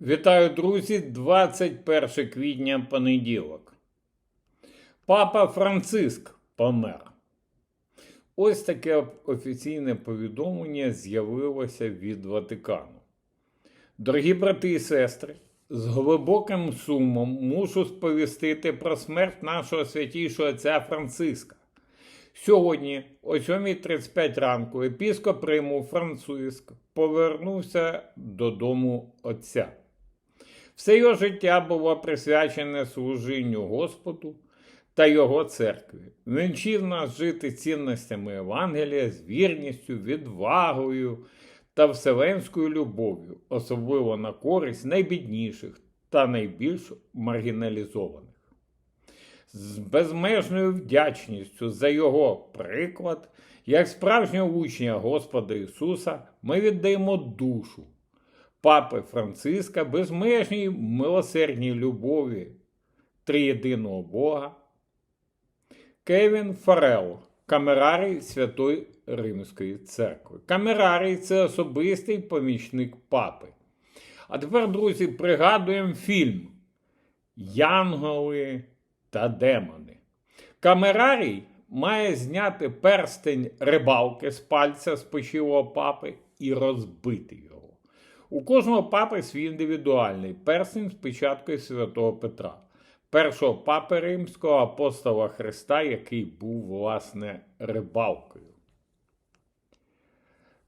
Вітаю, друзі! 21 квітня понеділок. Папа Франциск помер. Ось таке офіційне повідомлення з'явилося від Ватикану. Дорогі брати і сестри, з глибоким сумом мушу сповістити про смерть нашого святійшого отця Франциска. Сьогодні, о 7.35 ранку, епіскоп Риму Франциск повернувся додому отця. Все його життя було присвячене служінню Господу та Його церкві. Він вчив нас жити цінностями Євангелія з вірністю, відвагою та вселенською любов'ю, особливо на користь найбідніших та найбільш маргіналізованих. З безмежною вдячністю за його приклад, як справжнього учня Господа Ісуса, ми віддаємо душу папи Франциска безмежній милосердній любові триєдиного Бога. Кевін Фарел, камерарій Святої Римської церкви. Камерарій це особистий помічник папи. А тепер, друзі, пригадуємо фільм Янголи та демони. Камерарій має зняти перстень рибалки з пальця спочилого папи і розбити його. У кожного папи свій індивідуальний перстень з печаткою святого Петра, першого папи римського апостола Христа, який був, власне, рибалкою.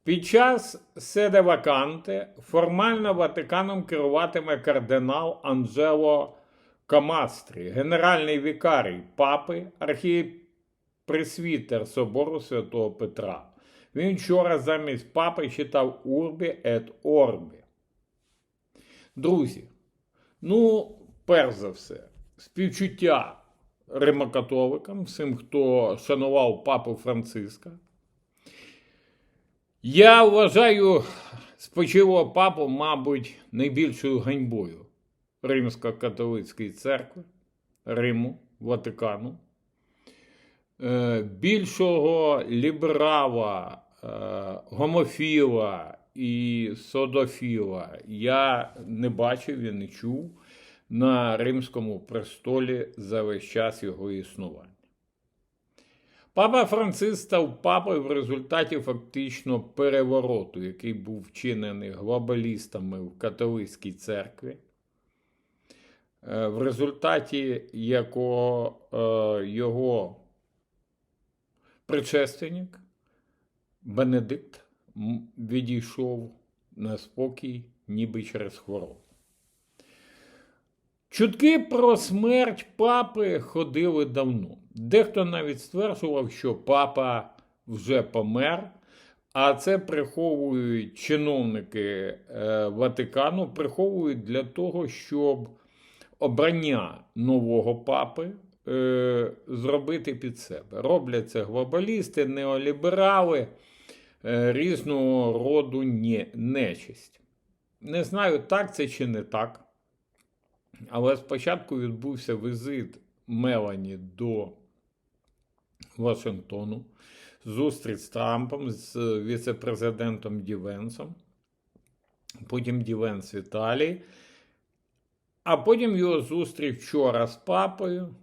Під час седе ваканте формально Ватиканом керуватиме кардинал Анджело Камастрі, генеральний вікарій папи, архіпресвітер собору святого Петра. Він вчора замість папи читав Урбі ет Орбі. Друзі, ну, перш за все, співчуття римокатоликам, всім, хто шанував папу Франциска. Я вважаю спочилого папу, мабуть, найбільшою ганьбою Римсько-католицької церкви, Риму, Ватикану. Е, більшого ліберала, е, гомофіла і содофіла я не бачив і не чув на римському престолі за весь час його існування. Папа Франциск став папою в результаті фактично перевороту, який був вчинений глобалістами в католицькій церкві, е, в результаті якого його предшественник Бенедикт відійшов на спокій, ніби через хворобу. Чутки про смерть папи ходили давно. Дехто навіть стверджував, що папа вже помер, а це приховують чиновники е, Ватикану, приховують для того, щоб обрання нового папи е, зробити під себе. Роблять це глобалісти, неоліберали, е, різного роду не, нечисть. Не знаю, так це чи не так. Але спочатку відбувся візит Мелані до Вашингтону, зустріч з Трампом, з віце-президентом Дівенсом, потім Дівенс в Італії, а потім його зустріч вчора з папою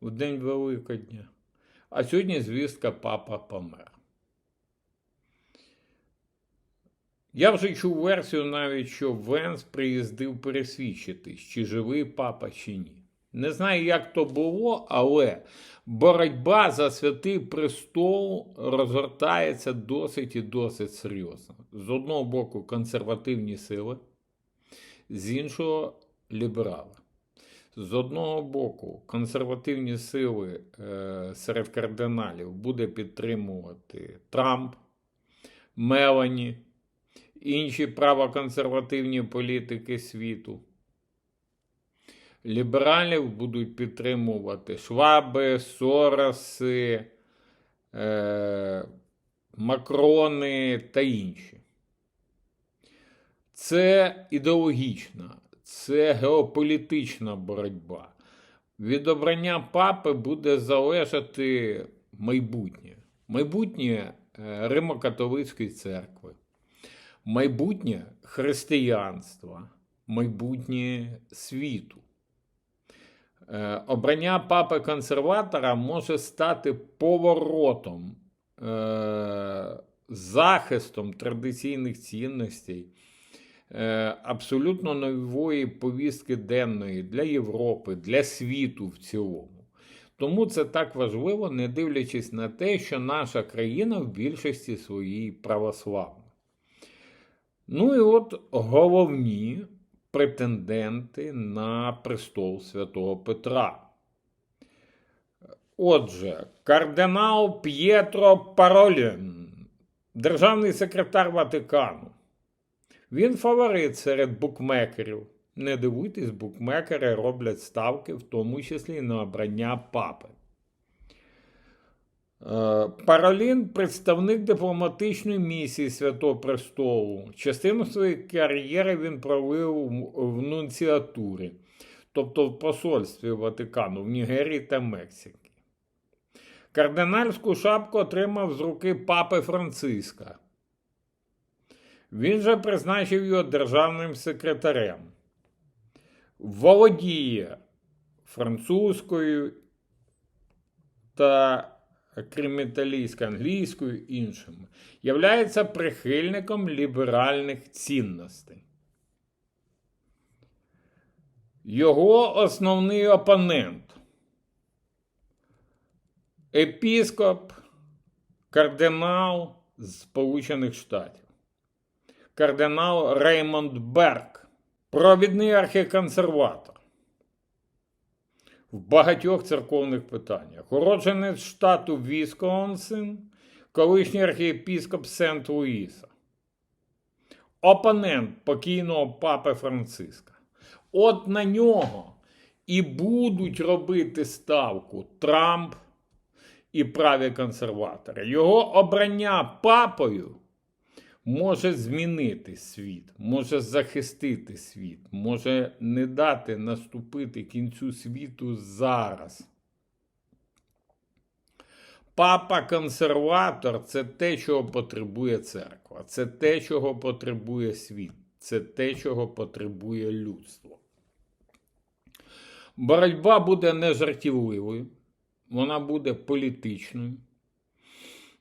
в День Великодня. А сьогодні звістка папа помер. Я вже чув версію навіть, що Венс приїздив пересвідчитись, чи живий папа, чи ні. Не знаю, як то було, але боротьба за святий престол розгортається досить і досить серйозно. З одного боку, консервативні сили, з іншого ліберали. З одного боку, консервативні сили е, серед кардиналів буде підтримувати Трамп, Мелані, інші правоконсервативні політики світу. Лібералів будуть підтримувати Шваби, Сороси, е, Макрони та інші. Це ідеологічна це геополітична боротьба. Від обрання папи буде залежати майбутнє. Майбутнє е, Римо-католицької церкви, майбутнє християнства, майбутнє світу. Е, Обрання папи консерватора може стати поворотом, е, захистом традиційних цінностей, абсолютно нової повістки денної для Європи, для світу в цілому. Тому це так важливо, не дивлячись на те, що наша країна в більшості своїй православна. Ну і от головні претенденти на престол святого Петра. Отже, кардинал П'єтро Паролін, державний секретар Ватикану. Він фаворит серед букмекерів. Не дивуйтесь, букмекери роблять ставки, в тому числі на обрання папи. Е, Паролін представник дипломатичної місії Святого Престолу. Частину своєї кар'єри він провів в нунціатурі, тобто в посольстві Ватикану в Нігерії та Мексиці. Кардинальську шапку отримав з руки папи Франциска. Він же призначив його державним секретарем. Володіє французькою та криміталійською англійською іншими. Являється прихильником ліберальних цінностей. Його основний опонент епіскоп, кардинал з Сполучених Штатів, кардинал Реймонд Берг, провідний архіконсерватор в багатьох церковних питаннях. Уродженець штату Вісконсин, колишній архієпіскоп Сент-Луїса, опонент покійного папи Франциска. От на нього і будуть робити ставку Трамп і праві консерватори. Його обрання папою може змінити світ, може захистити світ, може не дати наступити кінцю світу зараз. Папа консерватор це те, чого потребує церква, це те, чого потребує світ, це те, чого потребує людство. Боротьба буде не жартівливою, вона буде політичною,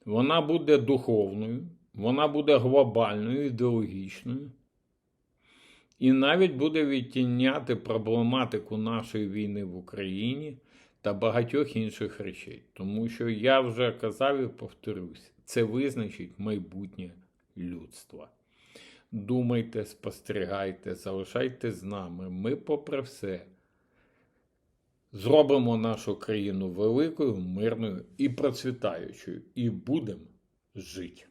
вона буде духовною, вона буде глобальною, ідеологічною. І навіть буде відтіняти проблематику нашої війни в Україні та багатьох інших речей. Тому що я вже казав і повторюсь, це визначить майбутнє людства. Думайте, спостерігайте, залишайте з нами. Ми, попри все, зробимо нашу країну великою, мирною і процвітаючою, і будемо жити.